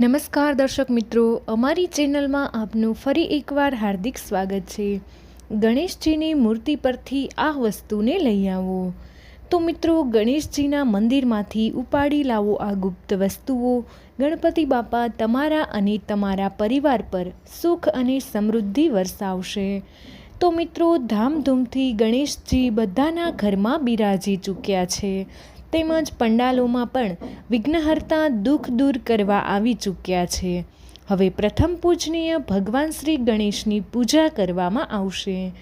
નમસ્કાર દર્શક મિત્રો, અમારી ચેનલમાં આપનું ફરી એકવાર હાર્દિક સ્વાગત છે. ગણેશજીની મૂર્તિ પરથી આ વસ્તુને લઈ આવો. તો મિત્રો, ગણેશજીના મંદિરમાંથી ઉપાડી લાવો આ ગુપ્ત વસ્તુઓ. ગણપતિ બાપા તમારા અને તમારા પરિવાર પર સુખ અને સમૃદ્ધિ વરસાવશે. તો મિત્રો, ધામધૂમથી ગણેશજી બધાના ઘરમાં બિરાજી ચૂક્યા છે. તેમજ પંડાલોમાં પણ વિઘ્નહર્તા દુઃખ દૂર કરવા આવી ચૂક્યા છે. હવે પ્રથમ પૂજનીય ભગવાન શ્રી ગણેશની પૂજા કરવામાં આવશે.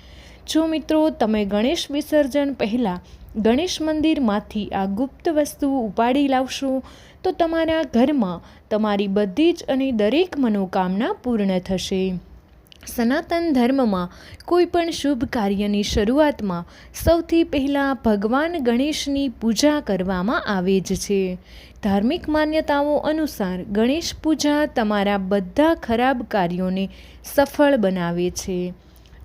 જો મિત્રો, તમે ગણેશ વિસર્જન પહેલાં ગણેશ મંદિરમાંથી આ ગુપ્ત વસ્તુ ઉપાડી લાવશો, તો તમારા ઘરમાં તમારી બધી જ અને દરેક મનોકામના પૂર્ણ થશે. સનાતન ધર્મમાં કોઈ પણ શુભ કાર્યની શરૂઆતમાં સૌથી પહેલાં ભગવાન ગણેશની પૂજા કરવામાં આવે જ છે. ધાર્મિક માન્યતાઓ અનુસાર ગણેશ પૂજા તમારા બધા ખરાબ કાર્યોને સફળ બનાવે છે.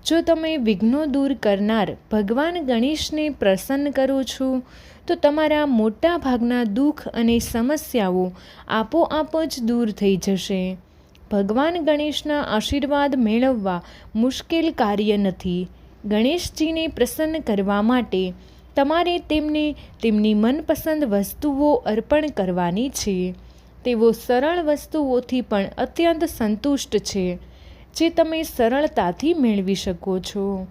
જો તમે વિઘ્નો દૂર કરનાર ભગવાન ગણેશને પ્રસન્ન કરો છો, તો તમારા મોટા ભાગના દુઃખ અને સમસ્યાઓ આપોઆપ જ દૂર થઈ જશે. ભગવાન ગણેશના આશીર્વાદ મેળવવા મુશ્કેલ કાર્ય નથી. ગણેશજીને પ્રસન્ન કરવા માટે તમારે તેમને તેમની મનપસંદ વસ્તુઓ અર્પણ કરવાની છે. તેઓ સરળ વસ્તુઓથી પણ અત્યંત સંતુષ્ટ છે, જે તમે સરળતાથી મેળવી શકો છો.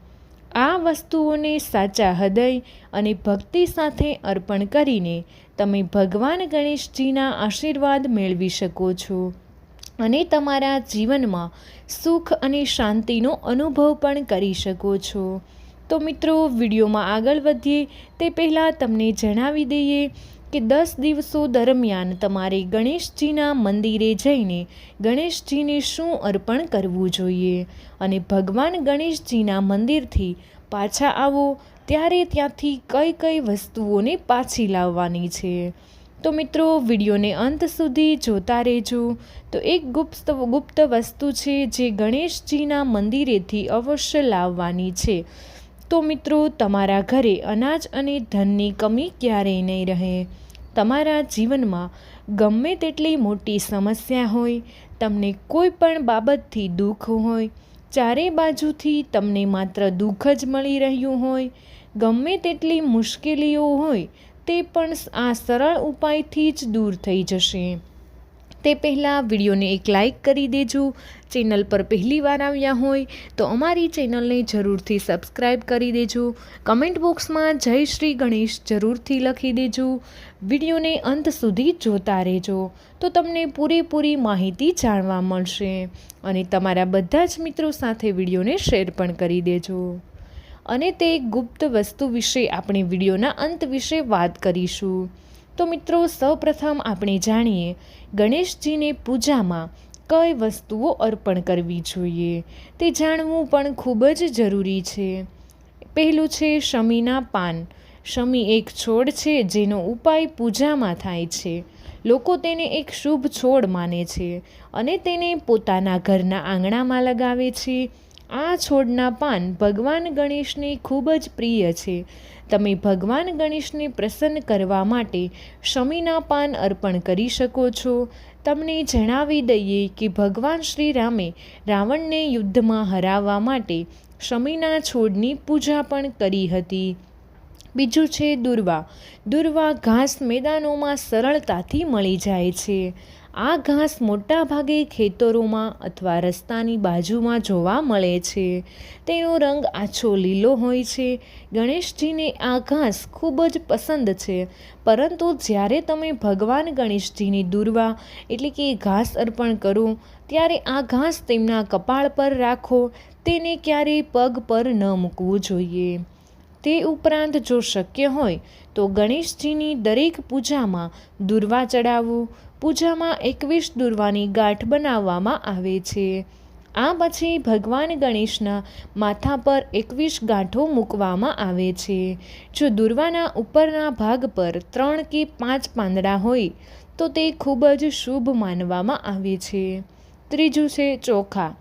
આ વસ્તુઓને સાચા હૃદય અને ભક્તિ સાથે અર્પણ કરીને તમે ભગવાન ગણેશજીના આશીર્વાદ મેળવી શકો છો. અને તમારા જીવનમાં સુખ અને શાંતિનો અનુભવ પણ કરી શકો છો. તો મિત્રો, વિડીયોમાં આગળ વધીએ, તે પહેલાં તમને જણાવી દઈએ કે દસ દિવસો દરમિયાન તમારે ગણેશજીના મંદિરે જઈને ગણેશજીને શું અર્પણ કરવું જોઈએ અને ભગવાન ગણેશજીના મંદિરથી પાછા આવો, ત્યારે ત્યાંથી કઈ કઈ વસ્તુઓને પાછી લાવવાની છે. તો મિત્રો, વિડીયોને અંત સુધી જોતા રહેજો. તો એક ગુપ્ત ગુપ્ત વસ્તુ છે જે ગણેશજીના મંદિરેથી અવશ્ય લાવવાની છે. તો મિત્રો, તમારા ઘરે અનાજ અને ધનની કમી ક્યારેય નહીં રહે. તમારા જીવનમાં ગમે તેટલી મોટી સમસ્યા હોય, તમને કોઈ પણ બાબતથી દુઃખ હોય ચારે બાજુથી તમને માત્ર દુઃખ જ મળી રહ્યું હોય, ગમે તેટલી મુશ્કેલીઓ હોય તે પણ આ સરળ ઉપાયથી જ દૂર થઈ જશે. તે પહેલાં વિડીયોને એક લાઈક કરી દેજો. ચેનલ પર પહેલી વાર આવ્યા હોય તો અમારી ચેનલને જરૂરથી સબસ્ક્રાઈબ કરી દેજો. કમેન્ટ બોક્સમાં જય શ્રી ગણેશ જરૂરથી લખી દેજો. વિડીયોને અંત સુધી જોતા રહેજો. તો તમને પૂરેપૂરી માહિતી જાણવા મળશે. અને તમારા બધા જ મિત્રો સાથે વિડીયોને શેર પણ કરી દેજો. અને તે ગુપ્ત વસ્તુ વિશે આપણે વિડીયોના અંત વિશે વાત કરીશું. તો મિત્રો, સૌપ્રથમ આપણે જાણીએ, ગણેશજીને પૂજામાં કઈ વસ્તુઓ અર્પણ કરવી જોઈએ? તે જાણવું પણ ખૂબ જ જરૂરી છે. પહેલું છે શમીના પાન. શમી એક છોડ છે જેનો ઉપાય પૂજામાં થાય છે. લોકો તેને એક શુભ છોડ માને છે અને તેને પોતાના ઘરના આંગણામાં લગાવે છે. આ છોડના પાન ભગવાન ગણેશને ખૂબ જ પ્રિય છે. તમે ભગવાન ગણેશને પ્રસન્ન કરવા માટે શમીના પાન અર્પણ કરી શકો છો. તમને જણાવી દઈએ કે ભગવાન શ્રી રામે રાવણને યુદ્ધમાં હરાવવા માટે શમીના છોડની પૂજા પણ કરી હતી. બીજું છે દુર્વા. દુર્વા ઘાસ મેદાનોમાં સરળતાથી મળી જાય છે. આ ઘાસ મોટા ભાગે ખેતરોમાં અથવા રસ્તાની બાજુમાં જોવા મળે છે. તેનો રંગ આછો લીલો હોય છે. ગણેશજીને આ ઘાસ ખૂબ જ પસંદ છે. પરંતુ જ્યારે તમે ભગવાન ગણેશજીની દુર્વા, એટલે કે ઘાસ અર્પણ કરો, ત્યારે આ ઘાસ તેમના કપાળ પર રાખો, તેને ક્યારેય પગ પર ન મૂકવું જોઈએ. તે ઉપરાંત જો શક્ય હોય, તો ગણેશજીની દરેક પૂજામાં દુર્વા ચડાવવું પૂજામાં એકવીસ દુર્વાની ગાંઠ બનાવવામાં આવે છે. આ પછી ભગવાન ગણેશના માથા પર એકવીસ ગાંઠો મૂકવામાં આવે છે. જો દુર્વાના ઉપરના ભાગ પર ત્રણ કે પાંચ પાંદડા હોય, તો તે ખૂબ જ શુભ માનવામાં આવે છે. ત્રીજું છે ચોખા.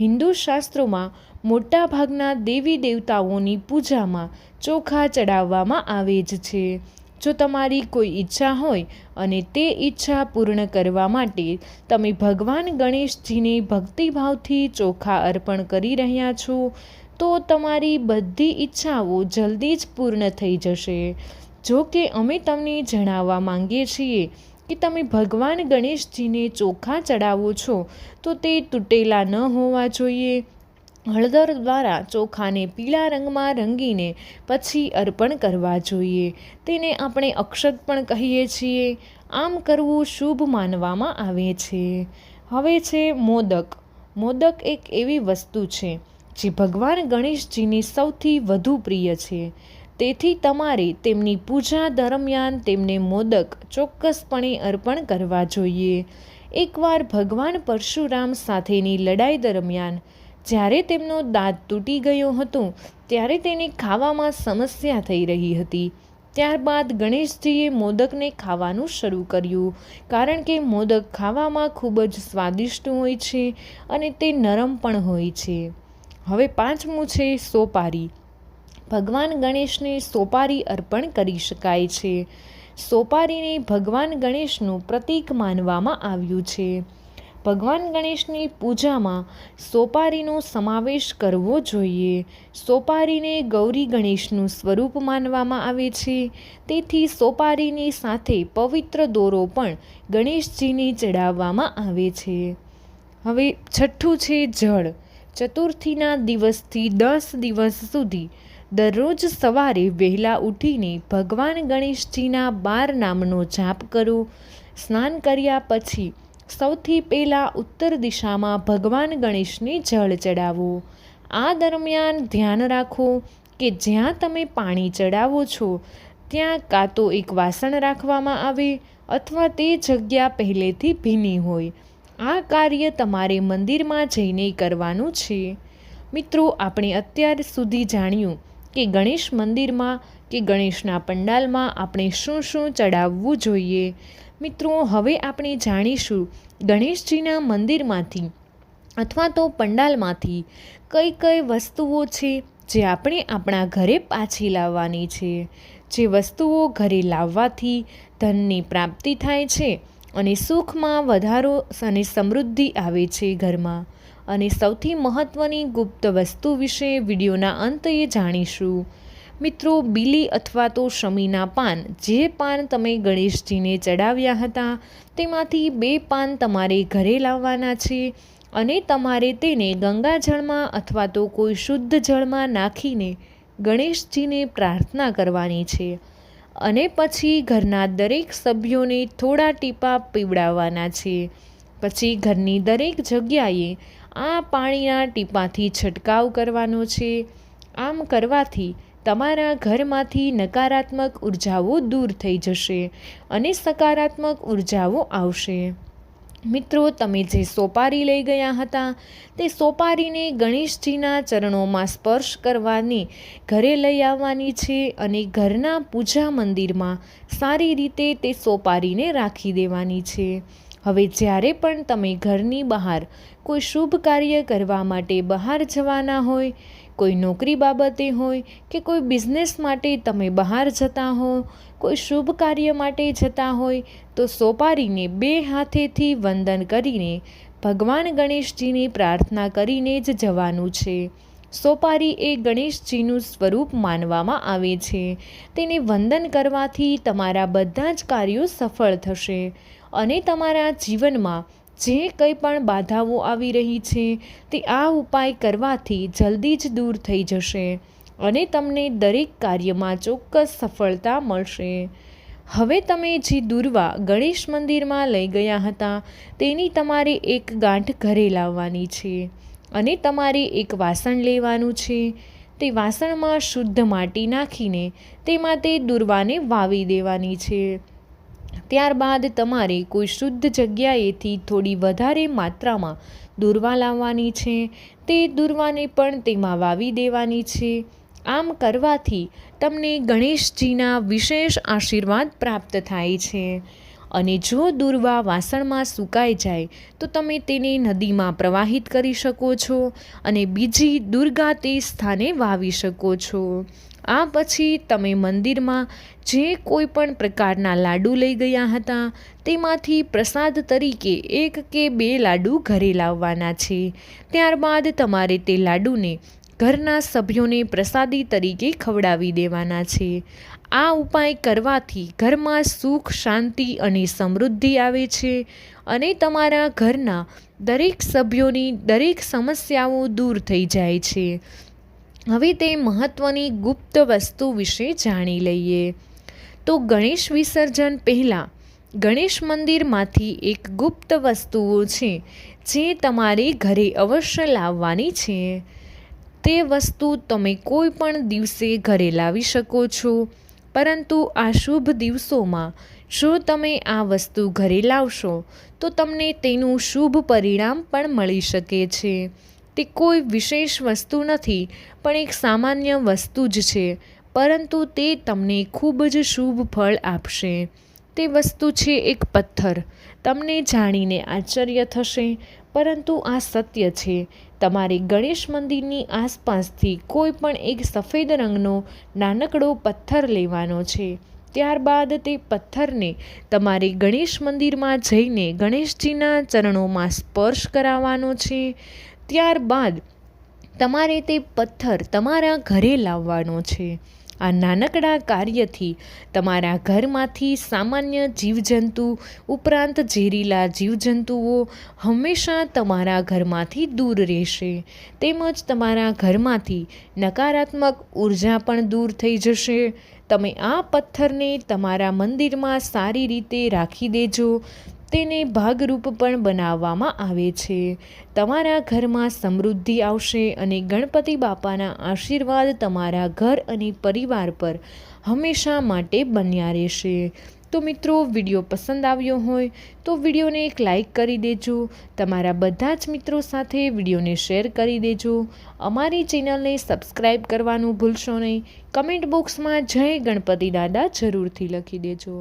હિન્દુ શાસ્ત્રોમાં મોટા ભાગના દેવી દેવતાઓની પૂજામાં ચોખા ચડાવવામાં આવે જ છે. જો તમારી કોઈ ઈચ્છા હોય અને તે ઈચ્છા પૂર્ણ કરવા માટે તમે ભગવાન ગણેશજીને ભક્તિભાવથી ચોખા અર્પણ કરી રહ્યા છો, તો તમારી બધી ઈચ્છાઓ જલ્દી જ પૂર્ણ થઈ જશે. જો કે અમે તમને જણાવવા માંગીએ છીએ કે તમે ભગવાન ગણેશજીને ચોખા ચડાવો છો, તો તે તૂટેલા ન હોવા જોઈએ. હળદર દ્વારા ચોખાને પીળા રંગમાં રંગીને પછી અર્પણ કરવા જોઈએ. તેને આપણે અક્ષત પણ કહીએ છીએ. આમ કરવું શુભ માનવામાં આવે છે. હવે છે મોદક. મોદક એક એવી વસ્તુ છે, જે ભગવાન ગણેશજીની સૌથી વધુ પ્રિય છે. તેથી તમારે તેમની પૂજા દરમિયાન તેમને મોદક ચોક્કસપણે અર્પણ કરવા જોઈએ. એકવાર ભગવાન પરશુરામ સાથેની લડાઈ દરમિયાન જ્યારે તેમનો દાંત તૂટી ગયો હતો, ત્યારે તેને ખાવામાં સમસ્યા થઈ રહી હતી. ત્યારબાદ ગણેશજીએ મોદકને ખાવાનું શરૂ કર્યું. કારણ કે મોદક ખાવામાં ખૂબ જ સ્વાદિષ્ટ હોય છે અને તે નરમ પણ હોય છે. હવે પાંચમું છે સોપારી. ભગવાન ગણેશને સોપારી અર્પણ કરી શકાય છે. સોપારીને ભગવાન ગણેશનું પ્રતીક માનવામાં આવ્યું છે. ભગવાન ગણેશની પૂજામાં સોપારીનો સમાવેશ કરવો જોઈએ. સોપારીને ગૌરી ગણેશનું સ્વરૂપ માનવામાં આવે છે. તેથી સોપારીની સાથે પવિત્ર દોરો પણ ગણેશજીને ચડાવવામાં આવે છે. હવે છઠ્ઠું છે જળ. ચતુર્થીના દિવસથી દસ દિવસ સુધી દરરોજ સવારે વહેલા ઉઠીને ભગવાન ગણેશજીના બાર નામનો જાપ કરો. સ્નાન કર્યા પછી સૌથી પહેલાં ઉત્તર દિશામાં ભગવાન ગણેશને જળ ચડાવો. આ દરમિયાન ધ્યાન રાખો કે જ્યાં તમે પાણી ચડાવો છો, ત્યાં કાં તો એક વાસણ રાખવામાં આવે અથવા તે જગ્યા પહેલેથી ભીની હોય. આ કાર્ય તમારે મંદિરમાં જઈને કરવાનું છે. મિત્રો, આપણે અત્યાર સુધી જાણ્યું કે ગણેશ મંદિરમાં કે ગણેશના પંડાલમાં આપણે શું શું ચડાવવું જોઈએ? મિત્રો, હવે આપણે જાણીશું ગણેશજીના મંદિરમાંથી અથવા તો પંડાલમાંથી કઈ કઈ વસ્તુઓ છે જે આપણે આપણા ઘરે પાછી લાવવાની છે. જે વસ્તુઓ ઘરે લાવવાથી ધનની પ્રાપ્તિ થાય છે અને સુખમાં વધારો અને સમૃદ્ધિ આવે છે ઘરમાં. અને સૌથી મહત્ત્વની ગુપ્ત વસ્તુ વિશે વિડીયોના અંતે જાણીશું. મિત્રો, બીલી અથવા તો શમીના પાન. જે પાન તમે ગણેશજીને ચડાવ્યા હતા, તેમાંથી બે પાન તમારે ઘરે લાવવાના છે અને તમારે તેને ગંગાજળમાં અથવા તો કોઈ શુદ્ધ જળમાં નાખીને ગણેશજીને પ્રાર્થના કરવાની છે. અને પછી ઘરના દરેક સભ્યોને થોડા ટીપા પીવડાવવાના છે. પછી ઘરની દરેક જગ્યાએ આ પાણીના ટીપાથી છંટકાવ કરવાનો છે. આમ કરવાથી તમારા ઘરમાંથી નકારાત્મક ઉર્જાઓ દૂર થઈ જશે અને સકારાત્મક ઉર્જાઓ આવશે. મિત્રો, તમે જે સોપારી લઈ ગયા હતા, તે સોપારીને ગણેશજીના ચરણોમાં સ્પર્શ કરવાની ઘરે લઈ આવવાની છે અને ઘરના પૂજા મંદિરમાં સારી રીતે તે સોપારીને રાખી દેવાની છે. હવે જ્યારે પણ તમે ઘરની બહાર કોઈ શુભ કાર્ય કરવા માટે બહાર જવાના હોય કોઈ નોકરી બાબતે હોય કે કોઈ બિઝનેસ માટે તમે બહાર જતા હો, કોઈ શુભ કાર્ય માટે જતા હોય, તો સોપારીને બે હાથેથી વંદન કરીને ભગવાન ગણેશજીની પ્રાર્થના કરીને જ જવાનું છે. સોપારી એ ગણેશજીનું સ્વરૂપ માનવામાં આવે છે. તેને વંદન કરવાથી તમારા બધા જ કાર્યો સફળ થશે અને તમારા જીવનમાં જે કંઈ પણ બાધાઓ આવી રહી છે, તે આ ઉપાય કરવાથી જલ્દી જ દૂર થઈ જશે અને તમને દરેક કાર્યમાં ચોક્કસ સફળતા મળશે. હવે તમે જે દુર્વા ગણેશ મંદિરમાં લઈ ગયા હતા, તેની તમારે એક ગાંઠ ઘરે લાવવાની છે અને તમારે એક વાસણ લેવાનું છે. તે વાસણમાં શુદ્ધ માટી નાખીને તેમાં તે દુર્વાને વાવી દેવાની છે. ત્યારબાદ તમારે કોઈ શુદ્ધ જગ્યાએથી થોડી વધારે માત્રામાં દુર્વા લાવવાની છે, તે દૂર્વાને પણ તેમાં વાવી દેવાની છે. આમ કરવાથી તમને ગણેશજીના વિશેષ આશીર્વાદ પ્રાપ્ત થાય છે. અને જો દૂર્વા વાસણમાં સુકાઈ જાય, તો તમે તેને નદીમાં પ્રવાહિત કરી શકો છો અને બીજી દુર્ગા તે સ્થાને વાવી શકો છો. આ પછી તમે મંદિરમાં જે કોઈ પણ પ્રકારના લાડુ લઈ ગયા હતા, તેમાંથી પ્રસાદ તરીકે એક કે બે લાડુ ઘરે લાવવાના છે. ત્યારબાદ તમારે તે લાડુને ઘરના સભ્યોને પ્રસાદી તરીકે ખવડાવી દેવાના છે. આ ઉપાય કરવાથી ઘરમાં સુખ, શાંતિ અને સમૃદ્ધિ આવે છે અને તમારા ઘરના દરેક સભ્યોની દરેક સમસ્યાઓ દૂર થઈ જાય છે. હવે તે મહત્ત્વની ગુપ્ત વસ્તુ વિશે જાણી લઈએ. તો ગણેશ વિસર્જન પહેલાં ગણેશ મંદિરમાંથી એક ગુપ્ત વસ્તુઓ છે, જે તમારે ઘરે અવશ્ય લાવવાની છે. તે વસ્તુ તમે કોઈ પણ દિવસે ઘરે લાવી શકો છો, પરંતુ આ શુભ દિવસોમાં જો તમે આ વસ્તુ ઘરે લાવશો, તો તમને તેનું શુભ પરિણામ પણ મળી શકે છે. તે કોઈ વિશેષ વસ્તુ નથી, પણ એક સામાન્ય વસ્તુ જ છે, પરંતુ તે તમને ખૂબ જ શુભ ફળ આપશે. તે વસ્તુ છે એક પથ્થર. તમને જાણીને આશ્ચર્ય થશે, પરંતુ આ સત્ય છે. તમારે ગણેશ મંદિરની આસપાસથી કોઈ પણ એક સફેદ રંગનો નાનકડો પથ્થર લેવાનો છે. ત્યારબાદ તે પથ્થરને તમારે ગણેશ મંદિરમાં જઈને ગણેશજીના ચરણોમાં સ્પર્શ કરાવવાનો છે. ત્યારબાદ તમારે તે પથ્થર તમારા ઘરે લાવવાનો છે. આ નાનકડા કાર્યથી તમારા ઘરમાંથી સામાન્ય જીવજંતુ ઉપરાંત ઝેરીલા જીવજંતુઓ હંમેશા તમારા ઘરમાંથી દૂર રહેશે. તેમજ તમારા ઘરમાંથી નકારાત્મક ઊર્જા પણ દૂર થઈ જશે. તમે આ પથ્થરને તમારા મંદિરમાં સારી રીતે રાખી દેજો. તેને ભાગરૂપ પણ બનાવવામાં આવે છે. તમારા ઘરમાં સમૃદ્ધિ આવશે અને ગણપતિ બાપાના આશીર્વાદ તમારા ઘર અને પરિવાર પર હંમેશા માટે બન્યા રહેશે. તો મિત્રો, વીડિયો પસંદ આવ્યો હોય તો વિડીયોને એક લાઇક કરી દેજો. તમારા બધા જ મિત્રો સાથે વિડીયોને શેર કરી દેજો. અમારી ચેનલને સબસ્ક્રાઈબ કરવાનું ભૂલશો નહીં. કમેન્ટ બોક્સમાં જય ગણપતિ દાદા જરૂરથી લખી દેજો.